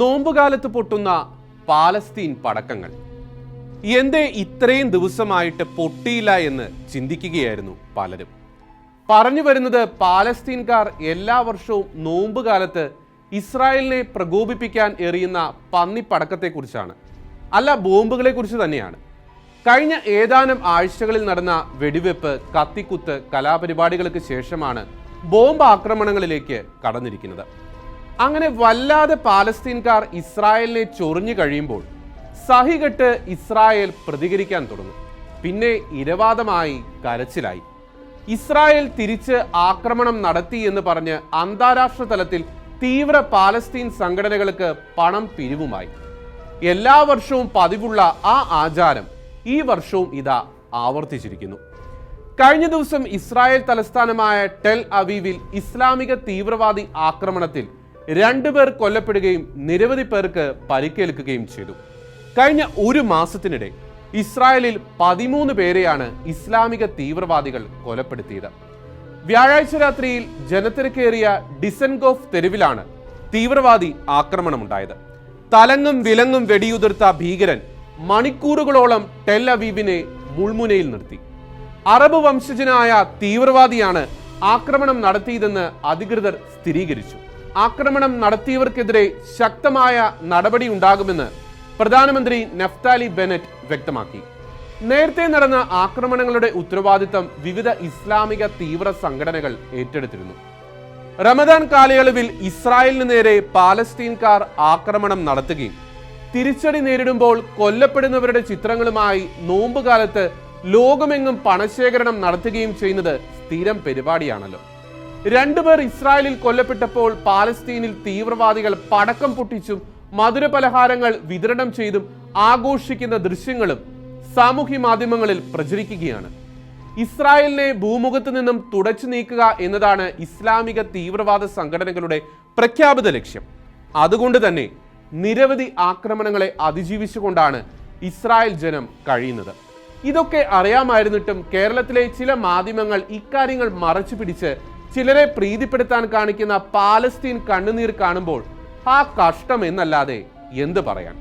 നോമ്പുകാലത്ത് പൊട്ടുന്ന പാലസ്തീൻ പടക്കങ്ങൾ. എന്തേ ഇത്രയും ദിവസമായിട്ട് പൊട്ടിയില്ല എന്ന് ചിന്തിക്കുകയായിരുന്നു പലരും. പറഞ്ഞു വരുന്നത് പാലസ്തീൻകാർ എല്ലാ വർഷവും നോമ്പുകാലത്ത് ഇസ്രായേലിനെ പ്രകോപിപ്പിക്കാൻ എറിയുന്ന പന്നിപ്പടക്കത്തെക്കുറിച്ചാണ് അല്ല ബോംബുകളെ കുറിച്ച് തന്നെയാണ്. കഴിഞ്ഞ ഏതാനും ആഴ്ചകളിൽ നടന്ന വെടിവെപ്പ് കത്തിക്കുത്ത് കലാപരിപാടികൾക്ക് ശേഷമാണ് ബോംബ് ആക്രമണങ്ങളിലേക്ക് കടന്നിരിക്കുന്നത്. അങ്ങനെ വല്ലാതെ പാലസ്തീൻകാർ ഇസ്രായേലിനെ ചൊറിഞ്ഞു കഴിയുമ്പോൾ സഹികെട്ട് ഇസ്രായേൽ പ്രതികരിക്കാൻ തുടങ്ങി. പിന്നെ ഇരവാദമായി കരച്ചിലായി. ഇസ്രായേൽ തിരിച്ച് ആക്രമണം നടത്തി എന്ന് പറഞ്ഞ് അന്താരാഷ്ട്ര തലത്തിൽ തീവ്ര പാലസ്തീൻ സംഘടനകൾക്ക് പണം പിരിവുമായി. എല്ലാ വർഷവും പതിവുള്ള ആ ആചാരം ഈ വർഷവും ഇതാ ആവർത്തിച്ചിരിക്കുന്നു. കഴിഞ്ഞ ദിവസം ഇസ്രായേൽ തലസ്ഥാനമായ ടെൽ അവീവിൽ ഇസ്ലാമിക തീവ്രവാദി ആക്രമണത്തിൽ രണ്ടുപേർ കൊല്ലപ്പെടുകയും നിരവധി പേർക്ക് പരിക്കേൽക്കുകയും ചെയ്തു. കഴിഞ്ഞ ഒരു മാസത്തിനിടെ ഇസ്രായേലിൽ പതിമൂന്ന് പേരെയാണ് ഇസ്ലാമിക തീവ്രവാദികൾ കൊലപ്പെടുത്തിയത്. വ്യാഴാഴ്ച രാത്രിയിൽ ജനത്തിരക്കേറിയ ഡിസൻഗോഫ് തെരുവിലാണ് തീവ്രവാദി ആക്രമണമുണ്ടായത്. തലങ്ങും വിലങ്ങും വെടിയുതിർത്ത ഭീകരൻ മണിക്കൂറുകളോളം ടെൽ അവീബിനെ മുൾമുനയിൽ നിർത്തി. അറബ് വംശജനായ തീവ്രവാദിയാണ് ആക്രമണം നടത്തിയതെന്ന് അധികൃതർ സ്ഥിരീകരിച്ചു. ആക്രമണം നടത്തിയവർക്കെതിരെ ശക്തമായ നടപടി ഉണ്ടാകുമെന്ന് പ്രധാനമന്ത്രി നഫ്താലി ബെനറ്റ് വ്യക്തമാക്കി. നേരത്തെ നടന്ന ആക്രമണങ്ങളുടെ ഉത്തരവാദിത്തം വിവിധ ഇസ്ലാമിക തീവ്ര സംഘടനകൾ ഏറ്റെടുത്തിരുന്നു. റമദാൻ കാലയളവിൽ ഇസ്രായേലിന് നേരെ പാലസ്തീൻകാർ ആക്രമണം നടത്തുകയും തിരിച്ചടി നേരിടുമ്പോൾ കൊല്ലപ്പെടുന്നവരുടെ ചിത്രങ്ങളുമായി നോമ്പുകാലത്ത് ലോകമെങ്ങും പണശേഖരണം നടത്തുകയും ചെയ്യുന്നത് സ്ഥിരം പരിപാടിയാണല്ലോ. രണ്ടുപേർ ഇസ്രായേലിൽ കൊല്ലപ്പെട്ടപ്പോൾ പാലസ്തീനിൽ തീവ്രവാദികൾ പടക്കം പൊട്ടിച്ചും മധുര പലഹാരങ്ങൾ വിതരണം ചെയ്തും ആഘോഷിക്കുന്ന ദൃശ്യങ്ങളും സാമൂഹ്യ മാധ്യമങ്ങളിൽ പ്രചരിക്കുകയാണ്. ഇസ്രായേലിനെ ഭൂമുഖത്ത് നിന്നും തുടച്ചു നീക്കുക എന്നതാണ് ഇസ്ലാമിക തീവ്രവാദ സംഘടനകളുടെ പ്രഖ്യാപിത ലക്ഷ്യം. അതുകൊണ്ട് തന്നെ നിരവധി ആക്രമണങ്ങളെ അതിജീവിച്ചുകൊണ്ടാണ് ഇസ്രായേൽ ജനം കഴിയുന്നത്. ഇതൊക്കെ അറിയാമായിരുന്നിട്ടും കേരളത്തിലെ ചില മാധ്യമങ്ങൾ ഇക്കാര്യങ്ങൾ മറച്ചു പിടിച്ച് ചിലരെ പ്രീതിപ്പെടുത്താൻ കാണിക്കുന്ന പാലസ്തീൻ കണ്ണുനീർ കാണുമ്പോൾ ആ കഷ്ടം എന്നല്ലാതെ എന്ത് പറയാൻ?